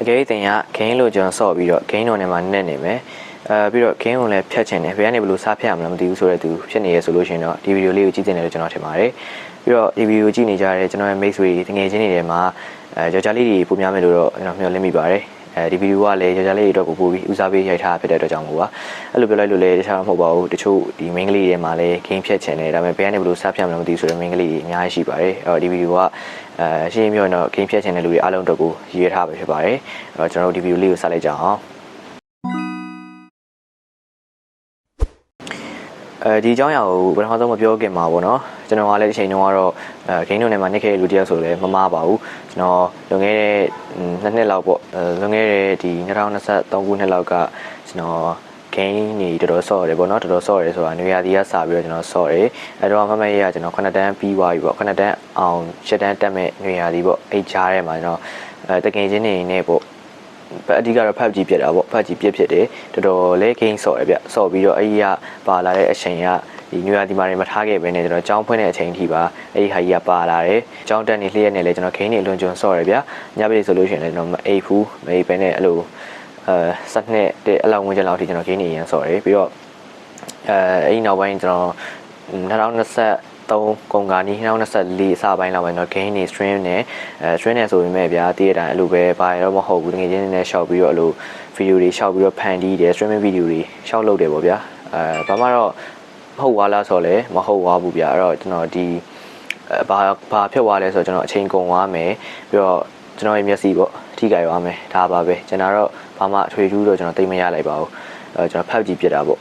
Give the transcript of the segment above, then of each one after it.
အကယ်၍တင်ကဂိမ်းလိုကျွန်တော်ဆော့ပြီးတော့ဂိမ်းတော်ထဲမှာနဲ့နေမယ်အဲပြီးတော့ဂိမ်းကိုလည်းဖြတ်ချင်တယ်ဘယ်ကနေဘယ်လိုစားဖြတ်ရမလဲမသိဘူးဆိုတော့သူဖြစ်နေရဆိုလို့ရှိရင်တော့ဒီဗီဒီယိုလေးကိုကြည့်တင်တယ်လို့ကျွန်တော်ထင်ပါတယ်ပြီးတော့ဒီဗီဒီယိုကြည့်နေကြတဲ့ကျွန်တော်ရဲ့ mate တွေတငယ်ချင်းတွေထဲမှာအဲကြော်ကြားလေးတွေပုံများမယ်လို့တော့ကျွန်တော်မျှော်လင့်မိပါတယ် အဲဒီဗီဒီယိုကလည်းကြော်ကြားလေးတွေအတွက်ကိုပို့ပြီးဦးစားပေးရိုက်ထားဖြစ်တဲ့အတွက်ကြောင့်မို့ပါအဲ့လိုပြောလိုက်လို့လည်းတခြားမဟုတ်ပါဘူးတချို့ဒီ main ကလေးတွေမှာလည်း game ဖြတ်ချင်တယ်ဒါပေမဲ့ဘယ်ကနေဘယ်လိုစားဖြတ်မလဲမသိဘူးဆိုတော့ main ကလေးတွေအများကြီးရှိပါတယ်အဲ့တော့ဒီဗီဒီယိုကအဲရှင်းရှင်းပြောရင်တော့ game ဖြတ်ချင်တဲ့လူတွေအားလုံးအတွက်ကိုရည်ရွယ်ထားပဲဖြစ်ပါတယ်အဲ့တော့ကျွန်တော်တို့ဒီဗီဒီယိုလေးကိုစလိုက်ကြအောင် အဲဒီအကြောင်းအရာကိုပထမဆုံးမပြောခင်မှာပေါ့နော်ကျွန်တော်ကလည်းအချိန်တုန်းကတော့အဲဂိမ်းတို့နယ်မှာနေခဲ့တဲ့လူတယောက်ဆိုလည်းမမပါဘူးကျွန်တော်လွန်ခဲ့တဲ့နှစ်နှစ်လောက်ပေါ့အဲလွန်ခဲ့တဲ့ဒီ2023ခုနှစ်လောက်ကကျွန်တော်ဂိမ်းနေတော်တော်ဆော့ရတယ်ပေါ့နော်တော်တော်ဆော့ရတယ်ဆိုတာနေရာဒီကစာပြီးတော့ကျွန်တော်ဆော့တယ်အဲတော့မမရရကျွန်တော်9တန်းပြီးသွားပြီပေါ့9တန်းအောင်10တန်းတက်မဲ့နေရာဒီပေါ့အဲ့ကြားထဲမှာကျွန်တော်အဲတကယ်ချင်းနေနေပေါ့ အဓိကတော့ဖတ်ကြည့်ပြတာပေါ့ဖတ်ကြည့်ပြဖြစ်တယ်တော်တော်လဲဂိမ်းဆော့ရဗျဆော့ပြီးတော့အဲ့ဒီကပါလာတဲ့အချိန်ကဒီညူယာဒီမာတွေမထားခဲ့ပဲねကျွန်တော်ကြောင်းဖွင့်တဲ့အချိန်ထိပါအဲ့ဒီဟာကြီးကပါလာတယ်ကြောင်းတက်နေလျက်နေလဲကျွန်တော်ဂိမ်းနေအလွန်ကျွံဆော့ရဗျညဘက်ဆိုလို့ရှိရင်လည်းကျွန်တော်မအိပ်ဘူးမအိပ်ပဲနဲ့အဲ့လိုအဲစက်နှစ်တဲ့အလောက်ဝင်ကြလောက်ထိကျွန်တော်ဂိမ်းနေရန်ဆော့တယ်ပြီးတော့အဲအဲ့ဒီနောက်ပိုင်းကျွန်တော် 2023ကုန်ကာနီ2024အစပိုင်းလောက်ပဲเนาะ gain နေ stream နဲ့အဲ stream နဲ့ဆိုပေမဲ့ဗျာတည့်ရတိုင်းအဲ့လိုပဲဘာရတော့မဟုတ်ဘူးတကယ်ချင်းနဲ့ရှောက်ပြီးတော့အဲ့လို video တွေရှောက်ပြီးတော့ဖန်တီးတယ် streaming video တွေရှောက်လုပ်တယ်ပေါ့ဗျာအဲဘာမှတော့မဟုတ်သွားလားဆိုတော့လည်းမဟုတ်သွားဘူးဗျာအဲ့တော့ကျွန်တော်ဒီအဲဘာဘာဖြစ်သွားလဲဆိုတော့ကျွန်တော်အချိန်ကုန်သွားမယ်ပြီးတော့ကျွန်တော်ရဲ့မျက်စိပေါ့ထိကြိုက်သွားမယ်ဒါပါပဲကျွန်တော်တော့ဘာမှအထွေထူးတော့ကျွန်တော်သိမရလိုက်ပါဘူးအဲကျွန်တော်ဖတ်ကြည့်ပြတာပေါ့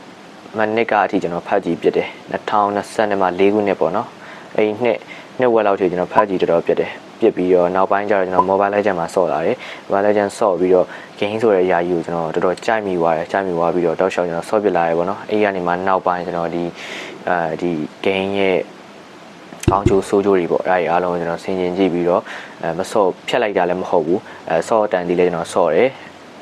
မနစ်ကအထိကျွန်တော်ဖတ်ကြည့်ပြတယ်2020မှာ၄ခုနှစ်ပေါ့နော်အဲ့ဒီနှစ်နှစ်ဝက်လောက်ထိကျွန်တော်ဖတ်ကြည့်တော်တော်ပြတယ်ပြစ်ပြီးတော့နောက်ပိုင်းကျတော့ကျွန်တော် Mobile Legend မှာဆော့လာတယ် Mobile Legend ဆော့ပြီးတော့ game ဆိုတဲ့အရာကြီးကိုကျွန်တော်တော်တော်ကြိုက်မိသွားတယ်ကြိုက်မိသွားပြီးတော့တောက်လျှောက်ကျွန်တော်ဆော့ပြလာတယ်ပေါ့နော်အဲ့ဒီကနေမှနောက်ပိုင်းကျွန်တော်ဒီအဲဒီ game ရဲ့ကောင်းကျိုးဆိုးကျိုးတွေပေါ့အဲ့ဒါတွေအားလုံးကိုကျွန်တော်ဆင်ခြင်ကြည့်ပြီးတော့အဲမဆော့ဖြတ်လိုက်တာလည်းမဟုတ်ဘူးအဲဆော့တန်ဒီလည်းကျွန်တော်ဆော့တယ်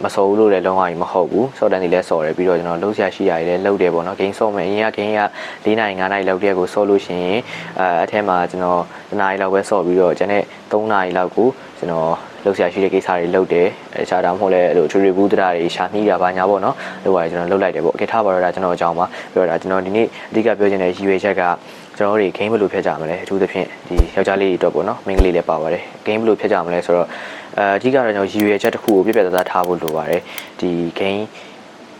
မစော်ဘူးလို့လည်းလုံးဝကြီးမဟုတ်ဘူးစော်တန်ဒီလည်းစော်တယ်ပြီးတော့ကျွန်တော်လှုပ်ရှားရှိရာတွေလည်းလှုပ်တယ်ပေါ့နော်ဂိမ်းစော်မယ်အရင်ကဂိမ်းက၄နိုင်၅နိုင်လောက်တည်းကိုစော်လို့ရှိရင်အဲအထဲမှာကျွန်တော်၁နိုင်လောက်ပဲစော်ပြီးတော့ကျန်တဲ့၃နိုင်လောက်ကိုကျွန်တော်လှုပ်ရှားရှိတဲ့ကိစ္စတွေလုပ်တယ်အခြားတာမဟုတ်လဲအဲ့လိုထွေထွေဘူးတရားတွေရှာနှီးတာပါညာပေါ့နော်လုပ်ရတယ်ကျွန်တော်လုပ်လိုက်တယ်ပေါ့အကထားပါတော့ဒါကျွန်တော်အကြောင်းပါပြောတာကျွန်တော်ဒီနေ့အဓိကပြောချင်တဲ့ရည်ရွယ်ချက်ကကျွန်တော်တို့ game ဘယ်လိုဖျက်ကြမလဲအထူးသဖြင့်ဒီယောက်ျားလေးတွေအတွက်ပေါ့နော်မိန်းကလေးလည်းပါပါတယ် game ဘယ်လိုဖျက်ကြမလဲဆိုတော့ အဲအဓိကတော့ကျွန်တော်ရည်ရွယ်ချက်တစ်ခုကိုပြပြသားသားထားဖို့လိုပါတယ်ဒီ game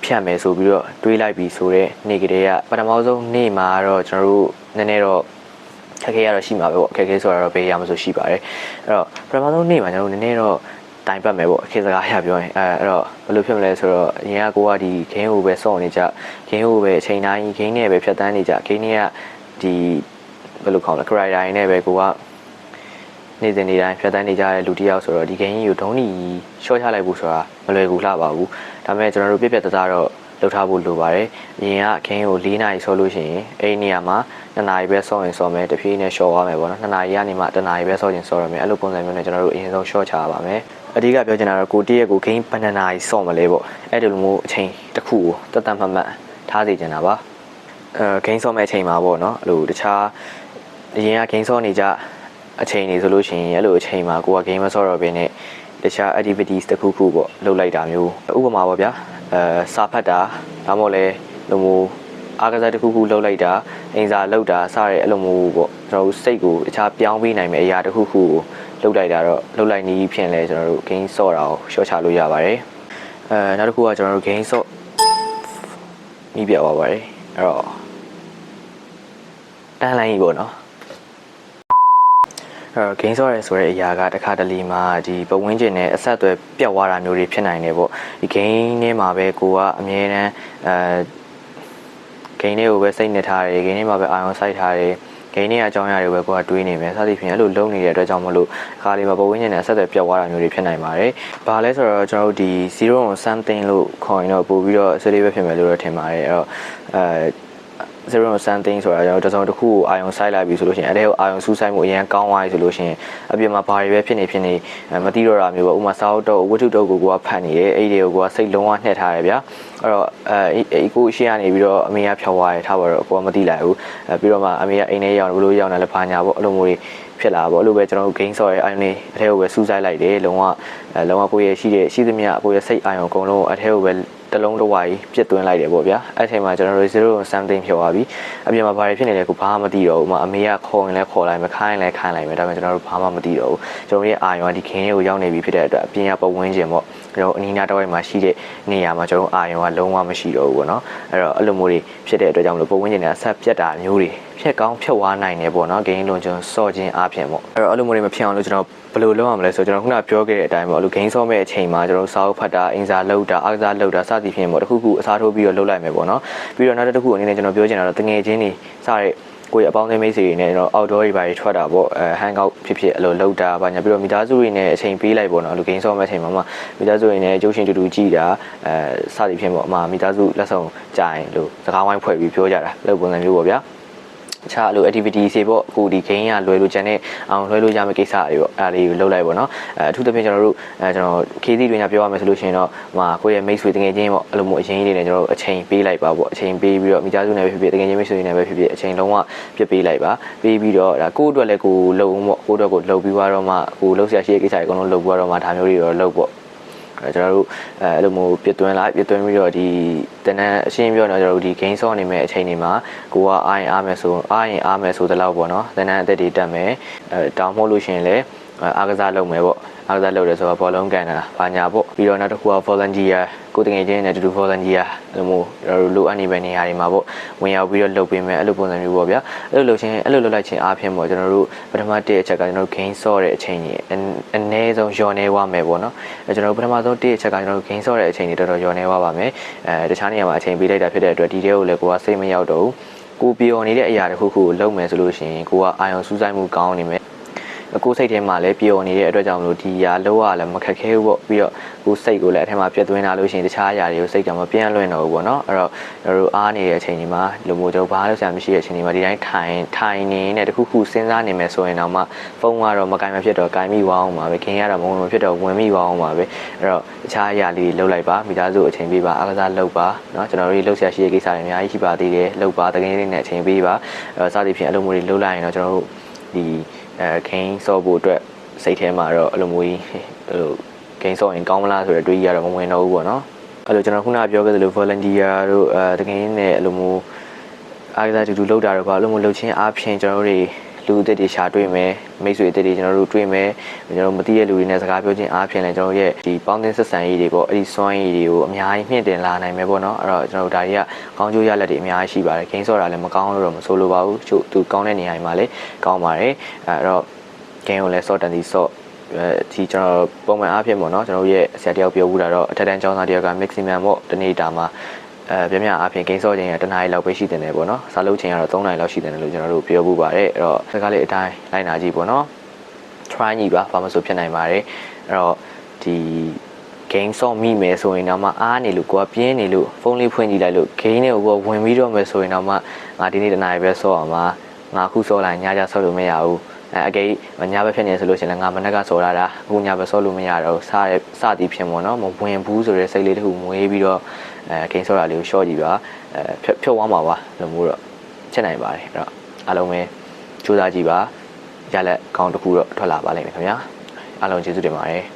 ဖြတ်မယ်ဆိုပြီးတော့တွေးလိုက်ပြီးဆိုတော့နေ့ကလေးကပထမဆုံးနေ့မှာတော့ကျွန်တော်တို့နည်းနည်းတော့ခက်ခဲရတော့ရှိမှာပဲပေါ့ခက်ခဲဆိုတာတော့ဘေးရမှာဆိုရှိပါတယ်အဲ့တော့ပထမဆုံးနေ့မှာကျွန်တော်တို့နည်းနည်းတော့တိုင်ပတ်မယ်ပေါ့အခက်စကားရပြောရင်အဲအဲ့တော့ဘယ်လိုဖြစ်မလဲဆိုတော့အရင်ကကိုကဒီ game ကိုပဲစောင့်နေကြ game ကိုပဲအချိန်တိုင်း game နဲ့ပဲဖြတ်တန်းနေကြ game နဲ့ကဒီဘယ်လိုခေါ်လဲ criteria နဲ့ပဲကိုက နေ့စဉ်နေ့တိုင်းဖြတ်တန်းနေကြတဲ့လူတစ်ယောက်ဆိုတော့ဒီ game ကြီးကိုဒုံးနီရှော့ချလိုက်ဖို့ဆိုတာမလွယ်ဘူးလှပါဘူးဒါပေမဲ့ကျွန်တော်တို့ပြပြတသားတော့လုပ်ထားဖို့လိုပါတယ်။အရင်ကခင်းကို၄နာရီဆောလို့ရှိရင်အဲ့ဒီနေရာမှာ2နာရီပဲဆောရင်ဆောမယ်တဖြည်းနဲ့ရှော့သွားမယ်ပေါ့နော်2နာရီကနေမှ1နာရီပဲဆောရင်ဆောရမယ်အဲ့လိုပုံစံမျိုးနဲ့ကျွန်တော်တို့အရင်ဆုံးရှော့ချရပါမယ်။အဓိကပြောချင်တာတော့ကိုတည့်ရဲ့ကိုခင်းဘယ်နှနာရီဆော့မလဲပေါ့အဲ့ဒီလိုမျိုးအချိန်တစ်ခုကိုတတ်တတ်မှတ်မှတ်ထားစေချင်တာပါ။အဲဂိမ်းဆော့မဲ့အချိန်မှာပေါ့နော်အဲ့လိုတခြားအရင်ကဂိမ်းဆော့နေကြ အချိန်နေဆိုလို့ရှိရင်အဲ့လိုအချိန်မှာကိုက game မဆော့တော့ဘဲနဲ့တခြား activities တစ်ခုခုပေါ့လုပ်လိုက်တာမျိုးဥပမာပေါ့ဗျာအဲစာဖတ်တာဒါမှမဟုတ်လဲလိုမျိုးအားကစားတစ်ခုခုလုပ်လိုက်တာအင်စာလုပ်တာစတဲ့အဲ့လိုမျိုးပေါ့ကျွန်တော်တို့စိတ်ကိုတခြားပြောင်းပေးနိုင်မယ့်အရာတစ်ခုခုကိုလုပ်လိုက်တာတော့လုပ်လိုက်နည်းဖြင့်လဲကျွန်တော်တို့ game ဆော့တာကိုရှော့ချလို့ရပါတယ်အဲနောက်တစ်ခုကကျွန်တော်တို့ game ဆော့မိပြပါပါတယ်အဲ့တော့တန်းလိုင်းကြီးပေါ့နော် အဲ gain ဆော့ရဲဆိုတဲ့အရာကတစ်ခါတလေမှာဒီပဝင်းကျင်နဲ့အဆက်အသွယ်ပြတ်သွားတာမျိုးတွေဖြစ်နိုင်တယ်ပေါ့ဒီ gain ထဲမှာပဲကိုကအမြဲတမ်းအဲ gain တွေကိုပဲစိတ်နဲ့ထားတယ် gain ထဲမှာပဲအာရုံစိုက်ထားတယ် gain တွေအကြောင်းအရာတွေကိုပဲကိုကတွေးနေမယ်စသဖြင့်အဲ့လိုလုပ်နေတဲ့အတွက်ကြောင့်မလို့အခါလေးမှာပဝင်းကျင်နဲ့အဆက်အသွယ်ပြတ်သွားတာမျိုးတွေဖြစ်နိုင်ပါတယ်။ဘာလဲဆိုတော့ကျွန်တော်တို့ဒီ0 on something လို့ခေါ်ရင်တော့ပို့ပြီးတော့ဆွေးလေးပဲဖြစ်မယ်လို့တော့ထင်ပါတယ်အဲ့တော့အဲ zero something ဆိုတာကျွန်တော်တစ်စုံတစ်ခုကိုအာယုံစိုက်လိုက်ပြီဆိုလို့ရှိရင်အဲ့ဒါကိုအာယုံစူးစိုက်မှုအရင်ကောင်းသွားပြီဆိုလို့ရှိရင်အပြင်မှာဘာတွေပဲဖြစ်နေဖြစ်နေမသိတော့တာမျိုးပေါ့ဥမာစာအုပ်တော့ဝတ္ထုတော့ကိုကဖတ်နေတယ်အဲ့ဒီတွေကိုကစိတ်လုံးဝနှက်ထားတယ်ဗျာအဲ့တော့အဲကိုရှေ့ကနေပြီးတော့အမေကဖြောက်သွားတယ်ထားပါတော့ကိုကမသိလိုက်ဘူးအဲပြီးတော့မှအမေကအိမ်ထဲရောက်ဘလို့ရောက်နေလဲဘာညာပေါ့အဲ့လိုမျိုးတွေဖြစ်လာပါဘောအဲ့လိုပဲကျွန်တော်တို့ gain ဆော့ရဲ့ iron တွေအထဲကိုပဲစူးစိုက်လိုက်တယ်လုံးဝအဲလုံးဝကိုယ့်ရဲ့ရှိတဲ့ရှိသမျှကိုယ့်ရဲ့စိတ် iron အကုန်လုံးကိုအထဲကိုပဲတစ်လုံးတစ်ဝါကြီးပြစ်သွင်းလိုက်တယ်ပေါ့ဗျာအဲ့ချိန်မှာကျွန်တော်တို့0 something ဖြစ်သွားပြီအပြင်မှာဘာတွေဖြစ်နေလဲကိုဘာမှမသိတော့ဘူးမအမေကခေါ်ရင်လည်းခေါ်လိုက်မယ်ခိုင်းရင်လည်းခိုင်းလိုက်မယ်ဒါပေမဲ့ကျွန်တော်တို့ဘာမှမသိတော့ဘူးကျွန်တော်ရဲ့အာရုံကဒီခင်းလေးကိုရောက်နေပြီဖြစ်တဲ့အတွက်အပြင်ကပတ်ဝန်းကျင်ပေါ့ ကျွန်တော်အနီးနားတစ်ဝိုက်မှာရှိတဲ့နေရာမှာကျွန်တော်အာရုံကလုံးဝမရှိတော့ဘူးပေါ့နော်အဲ့တော့အဲ့လိုမျိုးတွေဖြစ်တဲ့အတွက်ကြောင့်မလို့ပတ်ဝန်းကျင်တွေကဆက်ပြတ်တာမျိုးတွေဖြစ်ကောင်းဖြစ်သွားနိုင်တယ်ပေါ့နော်ဂိမ်းလုံးကျွန်တော်စော့ခြင်းအပြင်ပေါ့အဲ့တော့အဲ့လိုမျိုးတွေမဖြစ်အောင်လို့ကျွန်တော်ဘယ်လိုလုပ်ရမလဲဆိုတော့ကျွန်တော်ခုနပြောခဲ့တဲ့အတိုင်းပေါ့အဲ့လိုဂိမ်းစော့မဲ့အချိန်မှာကျွန်တော်စာအုပ်ဖတ်တာအင်စာလုပ်တာအားကစားလုပ်တာစသည်ဖြင့်ပေါ့တစ်ခုခုအစားထိုးပြီးတော့လုပ်လိုက်မယ်ပေါ့နော်ပြီးတော့နောက်တစ်ခုအနေနဲ့ကျွန်တော်ပြောချင်တာတော့တငယ်ချင်းတွေစတဲ့ ကိုယ့်ရဲ့အပေါင်းအသင်းမိတ်ဆွေတွေနဲ့ကျွန်တော် outdoor တွေပါတွေထွက်တာပေါ့အဲ hang out ဖြစ်ဖြစ်အဲ့လိုလောက်တာပါညာပြီးတော့မိသားစုတွေနဲ့အချိန်ပေးလိုက်ပေါ့နော်အဲ့လို game ဆော့မဲ့အချိန်မှာမှမိသားစုတွေနဲ့ကျုပ်ရှင်တူတူကြည့်တာအဲစသည်ဖြင့်ပေါ့အမမိသားစုလက်ဆောင်ကြာရင်လို့စကားဝိုင်းဖွဲ့ပြီးပြောကြတာအဲ့လိုပုံစံမျိုးပေါ့ဗျာအ ခြားအဲ့လို activity တွေပေါ့အခုဒီ game ကလွယ်လို့ကျန်တဲ့အောင်လွယ်လို့ရမယ့်ကိစ္စတွေပေါ့အဲ့ဒါလေးကိုလုပ်လိုက်ပေါ့နော်အဲအထူးသဖြင့်ကျွန်တော်တို့အဲကျွန်တော် KC တွေညာပြောရမယ်ဆိုလို့ရှိရင်တော့ဟိုကိုယ့်ရဲ့မိတ်ဆွေတကယ်ချင်းပေါ့အဲ့လိုမျိုးအရင်ကြီးတွေနဲ့ကျွန်တော်တို့အချိန်ပေးလိုက်ပါပေါ့အချိန်ပေးပြီးတော့မိသားစုနဲ့ပဲဖြစ်ဖြစ်တကယ်ချင်းမိတ်ဆွေတွေနဲ့ပဲဖြစ်ဖြစ်အချိန်လုံးဝပြစ်ပေးလိုက်ပါပေးပြီးတော့ဒါကိုယ့်အတွက်လည်းကိုယ်လုံပေါ့ကိုယ့်အတွက်ကိုလုံပြီးတော့မှကိုယ်လုံဆရာရှိတဲ့ကိစ္စတွေအကုန်လုံးလုံပြီးတော့မှဒါမျိုးတွေတော့လုပ်ပေါ့ အဲကျွန်တော်တို့အဲအဲ့လိုမျိုးပြစ်သွင်းလိုက်ပြစ်သွင်းပြီးတော့ဒီတနန်းအရှင်းပြောတော့ကျွန်တော်တို့ဒီ game ဆော့နေမဲ့အချိန်တွေမှာကိုကအားရင်အားမယ်ဆိုအားရင်အားမယ်ဆိုတဲ့လောက်ပေါ့နော်တနန်းအသက်တွေတက်မယ်အဲတောင်းမို့လို့ရှိရင်လည်းအားကစားလုပ်မယ်ပေါ့အားကစားလုပ်တယ်ဆိုတော့ဘောလုံးကန်တာဘာညာပေါ့ပြီးတော့နောက်တစ်ခုက volunteer ကိုတငယ်ချင်းနဲ့တူတူ volunteer အဲ့လိုမျိုးကျွန်တော်တို့လိုအပ်နေပဲနေရာတွေမှာပေါ့ဝင်ရောက်ပြီးတော့လုပ်ပေးမယ်အဲ့လိုပုံစံမျိုးပေါ့ဗျာအဲ့လိုလုပ်ချင်းအဲ့လိုလုပ်လိုက်ချင်းအားဖြင့်ပေါ့ကျွန်တော်တို့ပထမတစ်အချက်ကကျွန်တော်တို့ gain ဆော့တဲ့အချိန်ကြီးအနည်းဆုံးလျော်နေသွားမယ်ပေါ့နော်အဲကျွန်တော်တို့ပထမဆုံးတစ်အချက်ကကျွန်တော်တို့ gain ဆော့တဲ့အချိန်ကြီးတော်တော်လျော်နေသွားပါမယ်အဲတခြားနေရာမှာအချိန်ပေးလိုက်တာဖြစ်တဲ့အတွက်ဒီတဲကိုလည်းကိုကစိတ်မရောက်တော့ဘူးကိုပျော်နေတဲ့အရာတစ်ခုခုကိုလုပ်မယ်ဆိုလို့ရှိရင်ကိုကအာရုံစူးစိုက်မှုကောင်းနေမယ် ကိုယ်စိတ်ထဲမှာလည်းပျော်နေတဲ့အတွက်ကြောင့်မလို့ဒီရာလောက်ရလည်းမခက်ခဲဘူးပေါ့ပြီးတော့ကိုယ်စိတ်ကိုလည်းအထက်မှာပြတ်သွင်းလာလို့ရှိရင်တခြားအရာတွေကိုစိတ်ကမပြန့်လွင့်တော့ဘူးပေါ့နော်အဲ့တော့ကျွန်တော်တို့အားနေတဲ့အချိန်ဒီမှာလူမျိုးတို့ဘာလို့ဆရာမရှိတဲ့အချိန်ဒီမှာဒီတိုင်းထိုင်ထိုင်နေတဲ့တခုခုစဉ်းစားနေမယ်ဆိုရင်တော့မှဖုန်းကတော့မကင်မဖြစ်တော့ကင်မိဝအောင်ပါပဲခင်ရတော့မဝင်မဖြစ်တော့ဝင်မိဝအောင်ပါပဲအဲ့တော့တခြားအရာလေးတွေလှုပ်လိုက်ပါမိသားစုအချိန်ပေးပါအားကစားလှုပ်ပါနော်ကျွန်တော်တို့လှုပ်ရှားရှိတဲ့ကိစ္စတွေအများကြီးရှိပါသေးတယ်လှုပ်ပါတကယ်လေးနဲ့အချိန်ပေးပါအဲ့တော့စသဖြင့်အလုပ်မျိုးတွေလှုပ်လိုက်ရင်တော့ကျွန်တော်တို့ဒီ အဲခိန်းစော့ဖို့အတွက်စိတ်ထဲမှာတော့အလိုမျိုးကြီးဟိုဂိမ်းဆော့ရင်ကောင်းမလားဆိုတဲ့တွေးကြီးကတော့မဝင်တော့ဘူးပေါ့နော်အဲ့လိုကျွန်တော်ခုနပြောခဲ့သလို volunteer တို့အဲတကယ်နဲ့အလိုမျိုးအားကစားတူတူလောက်တာတော့ဘာလို့မလုပ်ချင်းအားဖြင့်ကျွန်တော်တို့တွေ လူအသစ်တွေရှာတွေ့မယ်မိတ်ဆွေအသစ်တွေကျွန်တော်တို့တွေ့မယ်ကျွန်တော်မသိတဲ့လူတွေနဲ့စကားပြောချင်းအားဖြင့်လည်းကျွန်တော်ရဲ့ဒီပေါင်းသင်းဆက်ဆံရေးတွေပေါ့အဲ့ဒီစွမ်းရည်တွေကိုအများကြီးမြင့်တင်လာနိုင်မယ်ပေါ့နော်အဲ့တော့ကျွန်တော်တို့ဒါတွေကကောင်းကျိုးရလက်တွေအများကြီးရှိပါတယ်ဂိမ်းဆော့တာလည်းမကောင်းလို့တော့မဆိုလိုပါဘူးချို့သူကောင်းတဲ့နေရာတွေမှာလည်းကောင်းပါတယ်အဲ့တော့ game ကိုလည်းစော့တန်စီစော့အဲဒီကျွန်တော်ပုံမှန်အားဖြင့်ပေါ့နော်ကျွန်တော်ရဲ့ဆရာတယောက်ပြောဘူးတာတော့အထက်တန်းကျောင်းသားတယောက်က maximum ပေါ့တနေ့တာမှာ အဲပြပြအားဖြင့် game စော့ခြင်းရတနားရီလောက်ပဲရှိတယ်ပေါ့နော်စာလုပ်ခြင်းကတော့3နာရီလောက်ရှိတယ်လို့ကျွန်တော်တို့ပြောဘူးပါတယ်အဲ့တော့စကားလေးအတိုင်းလိုက်နာကြည့်ပေါ့နော် try ညီပါဘာမှမဆိုဖြစ်နိုင်ပါတယ်အဲ့တော့ဒီ game ဆော့မိမယ်ဆိုရင်တော့မှအားနေလို့ကိုကပြင်းနေလို့ဖုန်းလေးဖွင့်ကြည့်လိုက်လို့ game တွေကိုဝင်ပြီးတော့မယ်ဆိုရင်တော့မှငါဒီနေ့တနားရီပဲဆော့အောင်ပါငါခုဆော့လိုက်ညကြဆော့လို့မရဘူး အဲအကေညဘက်ဖြစ်နေဆိုလို့ရှိရင်လည်းငါမနက်ကစော်ရတာအခုညဘက်စော်လို့မရတော့စရစသည်ဖြစ်ပေါ့နော်မဝင်ဘူးဆိုတဲ့စိတ်လေးတစ်ခုမွေးပြီးတော့အဲဂိမ်းစော်တာလေးကိုရှော့ကြည့်ပါအဲဖြတ်ဖြုတ်သွားမှာပါလို့မျိုးတော့ချက်နိုင်ပါတယ်အဲ့တော့အားလုံးပဲစူးစမ်းကြည့်ပါရလက်ကောင်းတစ်ခုတော့ထွက်လာပါလိမ့်မယ်ခင်ဗျာအားလုံးကျေးဇူးတင်ပါတယ်